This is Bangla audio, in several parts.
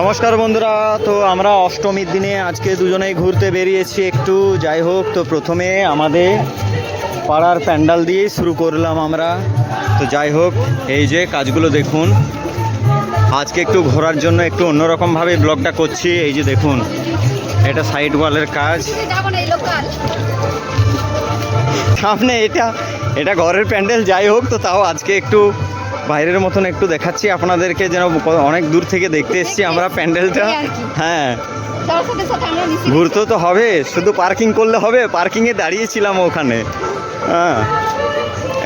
নমস্কার বন্ধুরা, তো আমরা অষ্টমীর দিনে আজকে দুজনেই ঘুরতে বেরিয়েছি একটু। যাই হোক, তো প্রথমে আমাদের পাড়ার প্যান্ডাল দিয়ে শুরু করলাম আমরা। তো যাই হোক, এই যে কাজগুলো দেখুন। আজকে একটু ঘোরার জন্য একটু অন্যরকমভাবে ব্লগটা করছি। এই যে দেখুন, এটা সাইড ওয়ালের কাজ। সামনে এটা এটা ঘরের প্যান্ডেল, যাই হোক, তো তাও আজকে একটু বাইরের মতন একটু দেখাচ্ছি আপনাদেরকে যেন অনেক দূর থেকে দেখতে এসছি আমরা প্যান্ডেলটা। হ্যাঁ। ঘুরতে তো হবে শুধু পার্কিং করলে হবে পার্কিংয়ে দাঁড়িয়েছিলাম ওখানে। হ্যাঁ।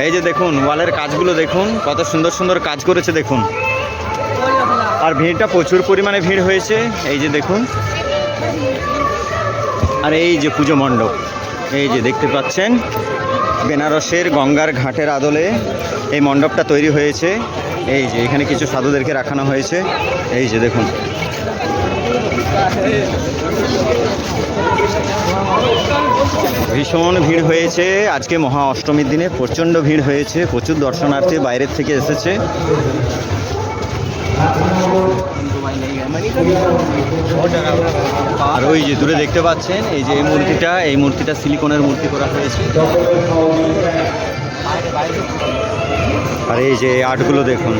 এই যে দেখুন ওয়ালের কাজগুলো দেখুন কত সুন্দর সুন্দর কাজ করেছে দেখুন। আর ভিড়টা প্রচুর পরিমাণে ভিড় হয়েছে এই যে দেখুন। আর এই যে পুজো মণ্ডপ এই যে দেখতে পাচ্ছেন। বেনারসের গঙ্গার ঘাটের আদলে এই মণ্ডপটা তৈরি হয়েছে। এই যে, এখানে কিছু সাধুদেরকে রাখানো হয়েছে। এই যে, দেখুন। ভীষণ ভিড় হয়েছে। আজকে মহা অষ্টমীর দিনে প্রচণ্ড ভিড় হয়েছে। প্রচুর দর্শনার্থী বাইরের থেকে এসেছে। আর ওই যে দূরে দেখতে পাচ্ছেন, এই যে এই মূর্তিটা এই মূর্তিটা সিলিকনের মূর্তি করা হয়েছে। আর এই যে আর্টগুলো দেখুন।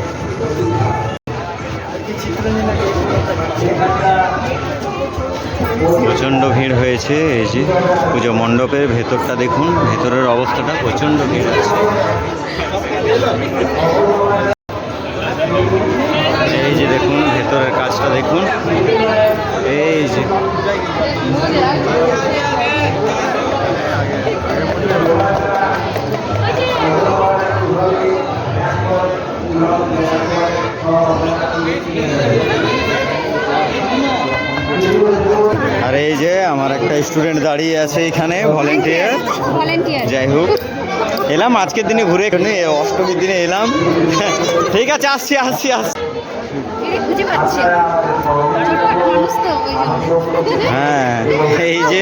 প্রচণ্ড ভিড় হয়েছে, এই যে পুজো মণ্ডপের ভেতরটা দেখুন, ভেতরের অবস্থাটা প্রচণ্ড ভিড় আছে এই যে দেখুন ভেতরের কাজটা দেখুন। এই যে। আর এই যে আমার একটা স্টুডেন্ট দাঁড়িয়ে আছে এখানে ভলেন্টিয়ার যাই হোক। এলাম আজকের দিনে ঘুরে এখানে অষ্টমীর দিনে এলাম। ঠিক আছে আসছি আসছি আসছি। খুঁজে পাচ্ছে মানুষ তো ওই জন্য। হ্যাঁ এই যে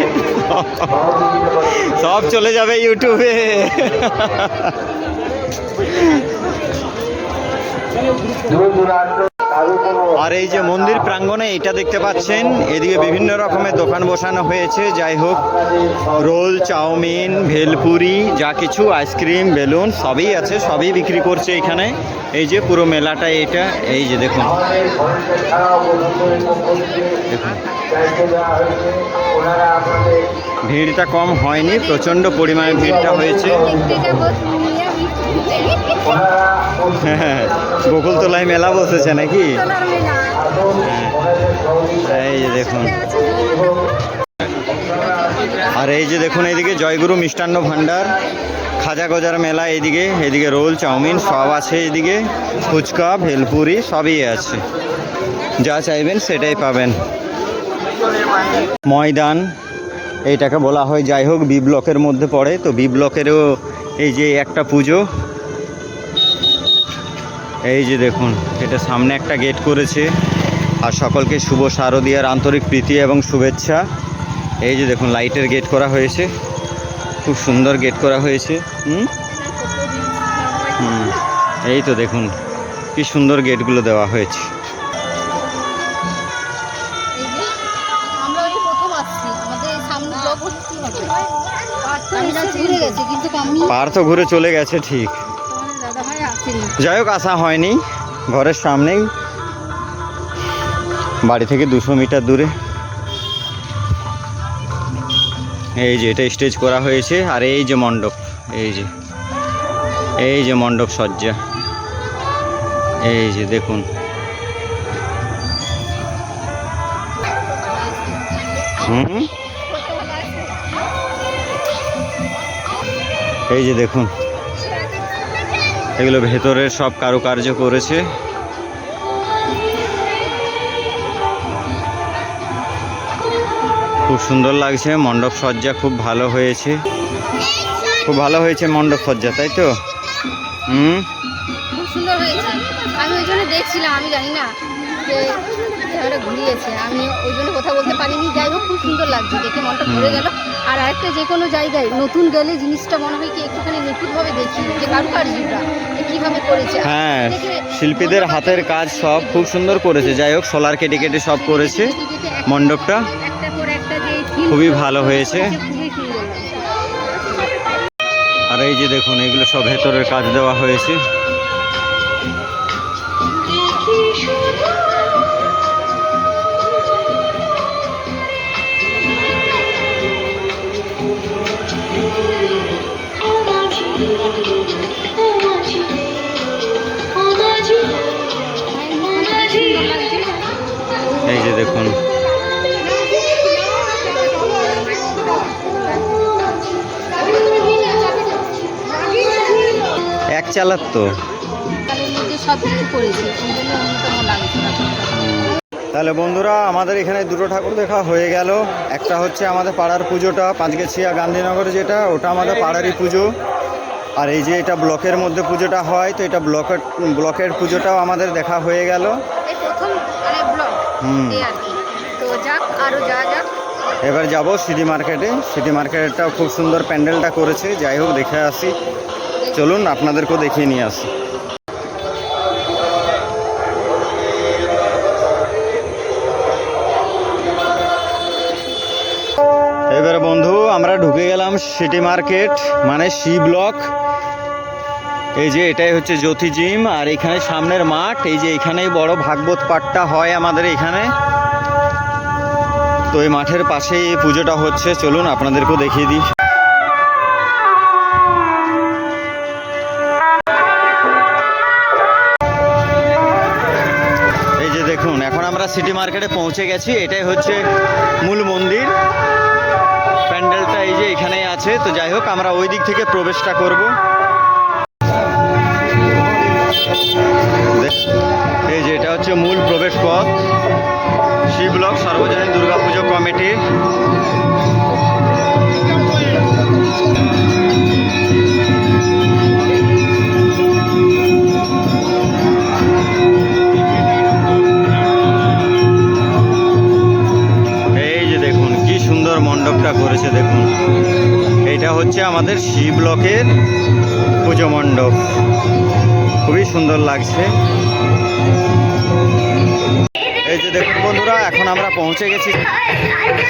সব চলে যাবে ইউটিউবে আর এই যে মন্দির প্রাঙ্গণে এটা দেখতে পাচ্ছেন, এদিকে বিভিন্ন রকমের দোকান বসানো হয়েছে। যাই হোক, রোল, চাউমিন, ভেলপুরি, যা কিছু, আইসক্রিম, বেলুন, সবই আছে, সবই বিক্রি করছে এখানে। এই যে পুরো মেলাটা এটা, এই যে দেখুন। ভিড়টা কম হয়নি, প্রচণ্ড পরিমাণে ভিড়টা হয়েছে। বকুলতলায় মেলা বসেছে নাকি? হ্যাঁ, এই যে দেখুন। আর এই যে দেখুন এইদিকে জয়গুরু মিষ্টান্ন ভাণ্ডার খাজা গজার মেলা এইদিকে এদিকে রোল চাউমিন সব আছে এদিকে ফুচকা ভেলপুরি সবই আছে। যা চাইবেন সেটাই পাবেন। ময়দান এইটাকে বলা হয় যাই হোক বি ব্লকের মধ্যে পড়ে। তো বি ব্লকেরও এই যে একটা পুজো এই যে দেখুন এটা সামনে একটা গেট করেছে। আর সকলকে শুভ শারদীয়ার আন্তরিক প্রীতি এবং শুভেচ্ছা। এই যে দেখুন লাইটের গেট করা হয়েছে। খুব সুন্দর গেট করা হয়েছে। হুম? হুম এই তো দেখুন কি সুন্দর গেটগুলো দেওয়া হয়েছে। আমরা ওই প্রথম আসছি। আমাদের সামনে ব্লগ হচ্ছে হবে আমি যা ঘুরে গেছি কিন্তু আমি পার তো ঘুরে চলে গেছে ঠিক। যাই হোক, আসা হয়নি। ঘরের সামনেই। বাড়ি থেকে দুশো মিটার দূরে। এই যে, এটা স্টেজ করা হয়েছে। আর এই যে মণ্ডপ, এই যে। এই যে মণ্ডপ সজ্জা। এই যে, দেখুন। হুম। এই যে, দেখুন। এগুলো ভেতরের সব কারুকার্য করেছে। খুব সুন্দর লাগছে, মণ্ডপ সজ্জা খুব ভালো হয়েছে। খুব ভালো হয়েছে মণ্ডপ সজ্জা, তাই তো? হুম? খুব সুন্দর হয়েছে। আমি ওই জন্য দেখছিলাম, আমি জানি না ক্যামেরা ঘুরিয়েছে। আমি ওই জন্য কথা বলতে পারিনি। যাই হোক খুব সুন্দর লাগছে দেখে মনটা ভরে গেল। আর আরেকটা যে কোনো জায়গায় নতুন গেলে জিনিসটা মনে হয় কি একটুখানি নিখুঁতভাবে দেখি যে কারুকার্যটা কীভাবে করেছে। হ্যাঁ শিল্পীদের হাতের কাজ সব খুব সুন্দর করেছে। যাই হোক সোলার কেটে কেটে সব করেছে। মণ্ডপটা খুবই ভালো হয়েছে। আর এই যে দেখুন এগুলো সব ভেতরের কাজ দেওয়া হয়েছে। এই যে দেখুন। এক চালার তো। তাহলে বন্ধুরা, আমাদের এখানে দুটো ঠাকুর দেখা হয়ে গেল। একটা হচ্ছে আমাদের পাড়ার পুজোটা, পাঁচগেছিয়া গান্ধীনগর যেটা, ওটা আমাদের পাড়ারই পুজো। আর এই যে এটা ব্লকের মধ্যে পুজোটা হয়, তো এটা ব্লকের ব্লকের পুজোটাও আমাদের দেখা হয়ে গেল এই প্রথম মানে ব্লগ হুম। এই আর কি। তো যাক আরও যা যাক। এবার যাব সিটি মার্কেটে। সিটি মার্কেটটাও খুব সুন্দর প্যান্ডেলটা করেছে। যাই হোক দেখে আসি। চলুন আপনাদেরকেও দেখিয়ে নিয়ে আসি। এবার বন্ধু আমরা ঢুকে গেলাম সিটি মার্কেট মানে সি ব্লক। এই যে এটাই হচ্ছে জ্যোতি জিম, আর এখানে সামনের মাঠ, এই যে এখানেই বড় ভাগবত পাঠটা হয় আমাদের এখানে। তো এই মাঠের পাশেই এই পুজোটা হচ্ছে, চলুন আপনাদেরকেও দেখিয়ে দিই। এই যে দেখুন, এখন আমরা সিটি মার্কেটে পৌঁছে গেছি, এটাই হচ্ছে মূল মন্দির। প্যান্ডেলটা এই যে এখানেই আছে, তো যাই হোক, আমরা ওই দিক থেকে প্রবেশটা করব। হচ্ছে মূল প্রবেশ পথ। শিবলক সর্বজনীন দুর্গাপুজো কমিটি। মণ্ডপটা করেছে দেখুন। এইটা হচ্ছে আমাদের ব্লকের পুজো মণ্ডপ। খুবই সুন্দর লাগছে। যে দেখুন বন্ধুরা এখন আমরা পৌঁছে গেছি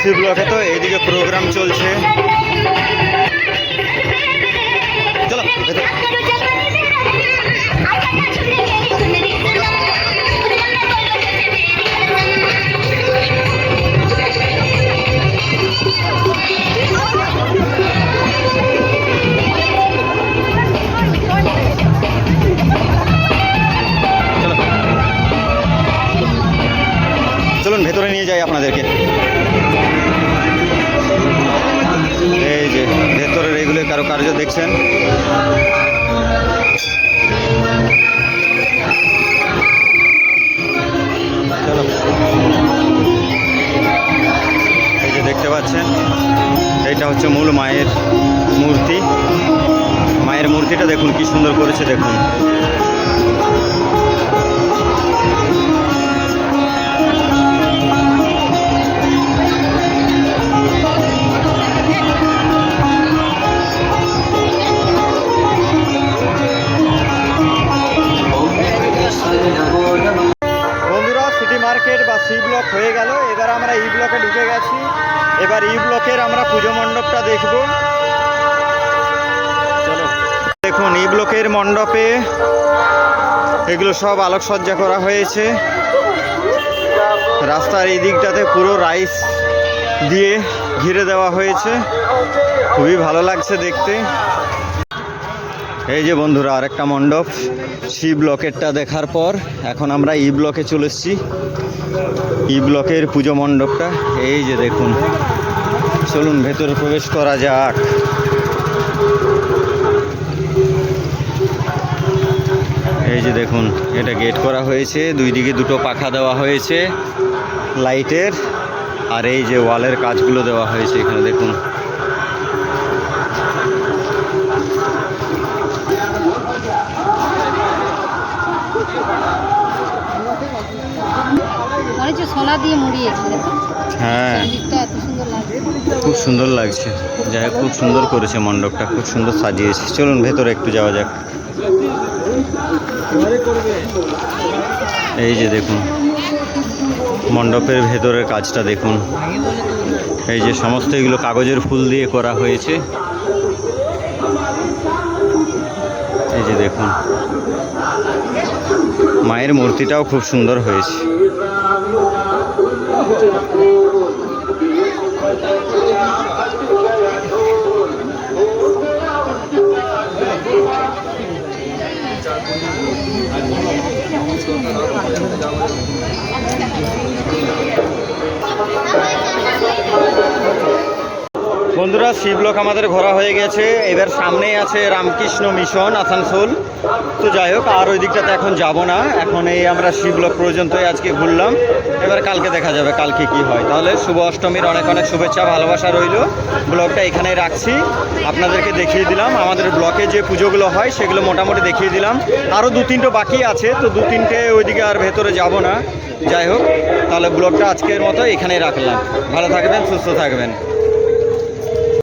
শিবলকে। ব্লকে তো এইদিকে প্রোগ্রাম চলছে। ভেতরে নিয়ে যাই আপনাদেরকে। এই যে, ভেতরের এইগুলো কারও কার্য দেখছেন? এই যে দেখতে পাচ্ছেন, এইটা হচ্ছে মূল মায়ের মূর্তি। মায়ের মূর্তিটা দেখুন, কি সুন্দর করেছে দেখুন। ব্লক হয়ে গেল। এবার আমরা ই ব্লকে ঢুকে গেছি। এবার ই ব্লকের আমরা পুজো মণ্ডপটা দেখব। দেখুন ই ব্লকের মণ্ডপে এগুলো সব আলোকসজ্জা করা হয়েছে। রাস্তার এই দিকটাতে পুরো রাইস দিয়ে ঘিরে দেওয়া হয়েছে। খুবই ভালো লাগছে দেখতে। এই যে বন্ধুরা, আরেকটা মণ্ডপ, সি ব্লকেরটা দেখার পর এখন আমরা ই ব্লকে চলে এসেছি। ই ব্লকের পুজো মণ্ডপটা, এই যে দেখুন। চলুন, ভেতরে প্রবেশ করা যাক। এই যে দেখুন, এটা গেট করা হয়েছে, দুই দিকে দুটো পাখা দেওয়া হয়েছে, লাইটের, আর এই যে ওয়ালের কাজগুলো দেওয়া হয়েছে এখানে, দেখুন। হচ্ছে দিয়ে মুড়িয়েছে হ্যাঁ। খুব সুন্দর লাগছে। যাই হোক খুব সুন্দর করেছে মণ্ডপটা খুব সুন্দর সাজিয়েছে চলুন ভেতরে একটু যাওয়া যাক। এই যে দেখুন মণ্ডপের ভেতরের কাজটা দেখুন। এই যে সমস্ত এগুলো কাগজের ফুল দিয়ে করা হয়েছে। এই যে দেখুন মায়ের মূর্তিটাও খুব সুন্দর হয়েছে। বন্ধুরা শিবলোক আমাদের ঘোরা হয়ে গেছে। এবার সামনেই আছে রামকৃষ্ণ মিশন, আসানসোল। তো যাই হোক, আর ওই দিকটাতে এখন যাব না। এখন এই আমরা শিবলোক পর্যন্তই আজকে ঘুরলাম। এবার কালকে দেখা যাবে, কালকে কি হয়। তাহলে শুভ অষ্টমীর অনেক অনেক শুভেচ্ছা, ভালোবাসা রইল। ব্লগটা এখানেই রাখছি। আপনাদেরকে দেখিয়ে দিলাম, আমাদের ব্লকে যে পুজোগুলো হয়, সেগুলো মোটামুটি দেখিয়ে দিলাম। আরও দু তিনটে বাকি আছে, তো দু তিনটে ওইদিকে আর ভেতরে যাব না। যাই হোক, তাহলে ব্লগটা আজকের মতো এখানেই রাখলাম। ভালো থাকবেন, সুস্থ থাকবেন।